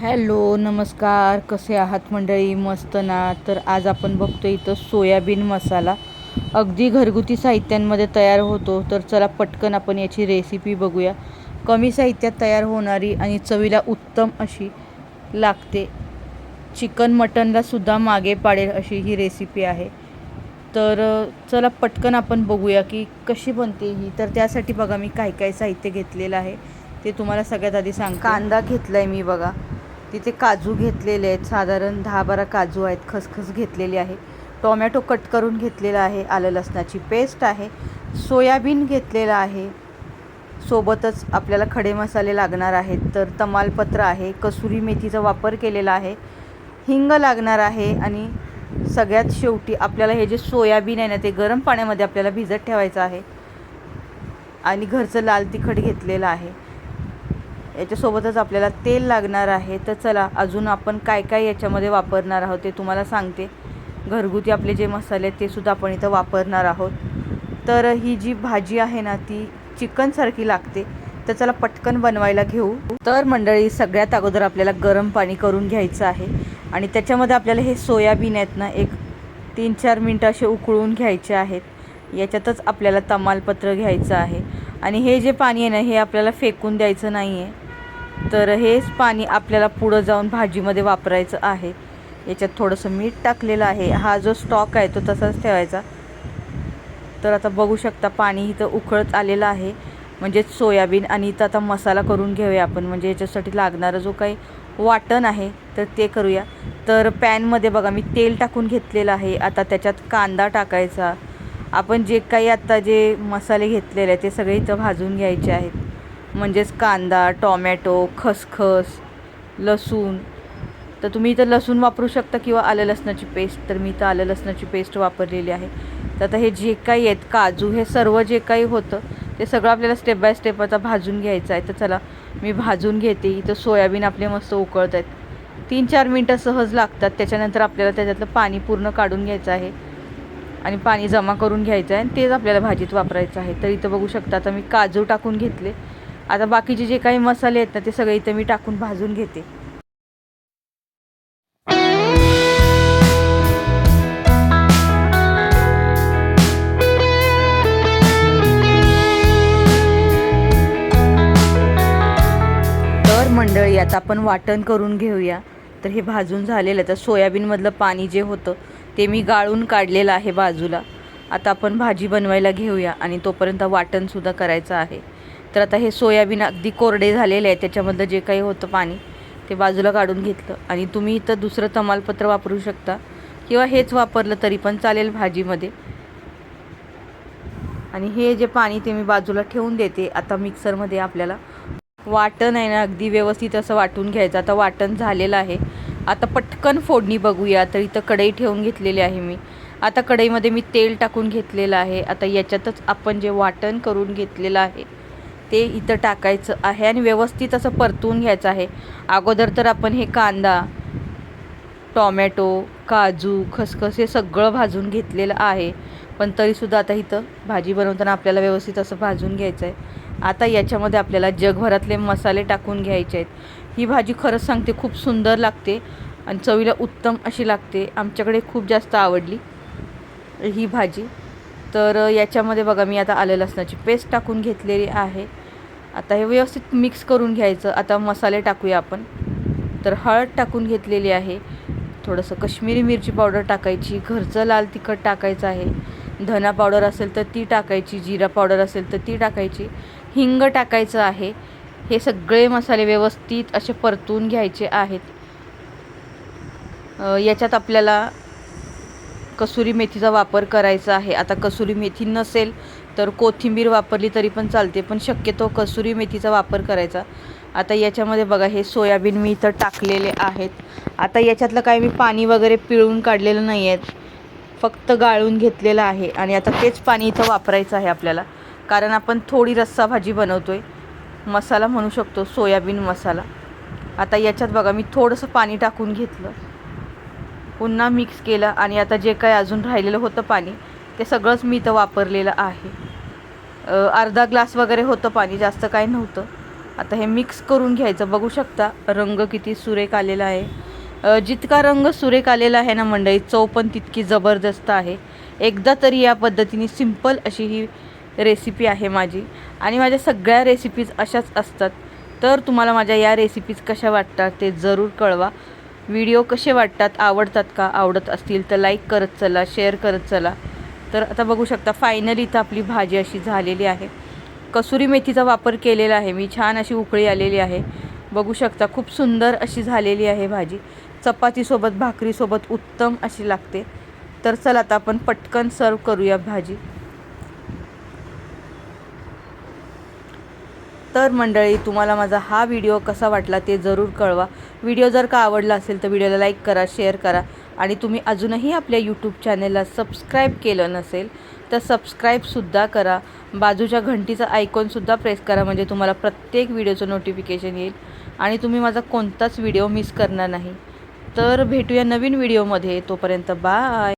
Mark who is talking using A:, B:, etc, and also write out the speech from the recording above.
A: Hello नमस्कार. कसे आहात मंडळी? मस्त ना? तर आज आपण बघतो इथं सोयाबीन मसाला. अगदी घरगुती साहित्यांमध्ये तयार होतो. तर चला पटकन आपण याची रेसिपी बघूया. कमी साहित्यात तयार होणारी आणि चवीला उत्तम अशी लागते. चिकन मटनला सुद्धा मागे पाडेल अशी ही रेसिपी आहे. तर चला पटकन आपण बघूया की कशी बनते ही. तर त्यासाठी बघा मी काय काय साहित्य घेतलेलं आहे. ते तुम्हाला सगळ्यात आधी सांग कांदा घेतला आहे मी बघा. तिथे काजू घेतलेले आहेत. साधारण दहा बारा काजू आहेत खसखस घेतलेली आहे. टोमॅटो कट करून घेतलेला आहे. आलं लसणाची पेस्ट आहे. सोयाबीन घेतलेलं आहे. सोबतच आपल्याला खडे मसाले लागणार आहेत. तर तमालपत्र आहे. कसुरी मेथीचा वापर केलेला आहे. हिंग लागणार आहे. आणि सगळ्यात शेवटी आपल्याला हे जे सोयाबीन आहे ना ते गरम पाण्यामध्ये आपल्याला भिजत ठेवायचं आहे. आणि घरचं लाल तिखट घेतलेलं आहे. याच्यासोबतच आपल्याला तेल लागणार आहे. तर चला अजून आपण काय काय याच्यामध्ये वापरणार आहोत ते तुम्हाला सांगते. घरगुती आपले जे मसाले आहेत ते सुद्धा आपण इथं वापरणार आहोत. तर ही जी भाजी आहे ना ती चिकनसारखी लागते. तर चला पटकन बनवायला घेऊ. तर मंडळी सगळ्यात अगोदर आपल्याला गरम पाणी करून घ्यायचं आहे. आणि त्याच्यामध्ये आपल्याला हे सोयाबीन आहेत ना एक तीन चार मिनटं असे उकळून घ्यायचे आहेत. याच्यातच आपल्याला तमालपत्र घ्यायचं आहे. आणि हे जे पाणी आहे ना हे आपल्याला फेकून द्यायचं नाही आहे तर हेच पाणी आपल्याला पुढं जाऊन भाजीमध्ये वापरायचं आहे. याच्यात थोडंसं मीठ टाकलेलं आहे. हा जो स्टॉक आहे तो तसाच ठेवायचा. तर आता बघू शकता पाणी इथं उकळत आलेलं आहे. म्हणजेच सोयाबीन आणि इथं आता मसाला करून घेऊया आपण. म्हणजे याच्यासाठी लागणारा जो काही वाटण आहे तर ते करूया. तर पॅनमध्ये बघा मी तेल टाकून घेतलेलं आहे. आता त्याच्यात कांदा टाकायचा. आपण जे काही आत्ता जे मसाले घेतलेले आहेत ते सगळे इथं भाजून घ्यायचे आहेत. म्हणजेच कांदा टॉमॅटो खसखस लसूण. तर तुम्ही इथं लसूण वापरू शकता किंवा आलं लसणाची पेस्ट. तर मी इथं आलं लसणाची पेस्ट वापरलेली आहे. तर आता हे जे काही आहेत काजू हे सर्व जे काही होतं ते सगळं आपल्याला स्टेप बाय स्टेप आता भाजून घ्यायचं आहे. तर चला मी भाजून घेते. इथं सोयाबीन आपले मस्त उकळत आहेत. तीन चार मिनटं सहज लागतात. त्याच्यानंतर आपल्याला त्याच्यातलं पाणी पूर्ण काढून घ्यायचं आहे. आणि पाणी जमा करून घ्यायचं आहे. आणि तेच आपल्याला भाजीत वापरायचं आहे. तर इथं बघू शकता आता मी काजू टाकून घेतले. आता बाकीचे जे काही मसाले आहेत ना ते सगळे इथं मी टाकून भाजून घेते. तर मंडळी आता आपण वाटण करून घेऊया. तर हे भाजून झालेलं आहे. तर सोयाबीनमधलं पाणी जे होतं ते मी गाळून काढलेलं आहे बाजूला. आता आपण भाजी बनवायला घेऊया आणि तोपर्यंत वाटणसुद्धा करायचं आहे. तर आता हे सोयाबीन अगदी कोरडे झालेले आहे त्याच्यामधलं जे काही होतं पाणी ते बाजूला काढून घेतलं. आणि तुम्ही इथं दुसरं तमालपत्र वापरू शकता. किंवा हेच वापरलं तरी पण चालेल भाजीमध्ये. आणि हे जे पाणी ते मी बाजूला ठेवून देते. आता मिक्सरमध्ये आपल्याला वाटण आहे ना अगदी व्यवस्थित असं वाटून घ्यायचं. आता वाटण झालेलं आहे. आता पटकन फोडणी बघूया. तर इथं कढई ठेवून घेतलेली आहे मी. आता कढईमध्ये मी तेल टाकून घेतलेलं आहे. आता याच्यातच आपण जे वाटण करून घेतलेलं आहे ते इथं टाकायचं आहे आणि व्यवस्थित असं परतून घ्यायचं आहे. अगोदर तर आपण हे कांदा टॉमॅटो काजू खसखस हे सगळं भाजून घेतलेलं आहे. पण तरीसुद्धा आता इथं भाजी बनवताना आपल्याला व्यवस्थित असं भाजून घ्यायचं आहे. आता याच्यामध्ये आपल्याला जगभरातले मसाले टाकून घ्यायचे आहेत. ही भाजी खरंच सांगते खूप सुंदर लागते आणि चवीला उत्तम अशी लागते. आमच्याकडे खूप जास्त आवडली ही भाजी. तर याच्यामध्ये बघा मी आता आलं लसणाची पेस्ट टाकून घेतलेली आहे. आता हे व्यवस्थित मिक्स करून घ्यायचं. आता मसाले टाकूया आपण. तर हळद टाकून घेतलेली आहे. थोडंसं कश्मीरी मिरची पावडर टाकायची. घरचं लाल तिखट टाकायचं आहे. धना पावडर असेल तर ती टाकायची. जिरा पावडर असेल तर ती टाकायची. हिंग टाकायचं आहे. हे सगळे मसाले व्यवस्थित असे परतून घ्यायचे आहेत. याच्यात आपल्याला कसुरी मेथीचा वापर करायचा आहे. आता कसुरी मेथी नसेल तर कोथिंबीर वापरली तरी पण चालते पण शक्यतो कसुरी मेथीचा वापर करायचा. आता याच्यामध्ये बघा हे सोयाबीन मी इथं टाकलेले आहेत. आता याच्यातलं काय मी पाणी वगैरे पिळून काढलेलं नाही आहे फक्त गाळून घेतलेलं आहे आणि आता तेच पाणी इथं वापरायचं आहे आपल्याला. कारण आपण थोडी रस्सा भाजी बनवतो आहे मसाला म्हणू शकतो सोयाबीन मसाला. आता याच्यात बघा मी थोडंसं पाणी टाकून घेतलं. पुन्हा मिक्स केलं आणि आता जे काही अजून राहिलेलं होतं पाणी ते सगळंच मी इथं वापरलेलं आहे. अर्धा ग्लास वगैरे होतं पाणी जास्त काही नव्हतं. आता हे मिक्स करून घ्यायचं. बघू शकता रंग किती सुरेख आलेला आहे. जितका रंग सुरेख आलेला आहे ना मंडळी चव पण तितकी जबरदस्त आहे. एकदा तरी या पद्धतीने सिंपल अशी ही रेसिपी आहे माझी. आणि माझ्या सगळ्या रेसिपीज अशाच असतात. तर तुम्हाला माझ्या या रेसिपीज कशा वाटतात ते जरूर कळवा. व्हिडिओ कसे वाटतात आवडतात का आवडत असतील तर लाईक करत चला शेअर करत चला. तर आता बघू शकता फायनली इथं आपली भाजी अशी झालेली आहे. कसुरी मेथीचा वापर केलेला आहे. मी छान अशी उकळी आलेली आहे. बघू शकता खूप सुंदर अशी झालेली आहे भाजी. चपातीसोबत भाकरीसोबत उत्तम अशी लागते. तर चला आता आपण पटकन सर्व करूया भाजी. तर मंडळी तुम्हाला माझा हा व्हिडिओ कसा वाटला ते जरूर कळवा. व्हिडिओ जर का आवडला असेल तर व्हिडिओला लाईक करा शेअर करा. आणि तुम्ही अजूनही आपल्या यूट्यूब चॅनेलला सबस्क्राईब केलं नसेल तर सबस्क्राईबसुद्धा करा. बाजूच्या घंटीचा आयकॉनसुद्धा प्रेस करा म्हणजे तुम्हाला प्रत्येक व्हिडिओचं नोटिफिकेशन येईल. आणि तुम्ही माझा कोणताच व्हिडिओ मिस करणार नाही. तर भेटूया नवीन व्हिडिओमध्ये तोपर्यंत बाय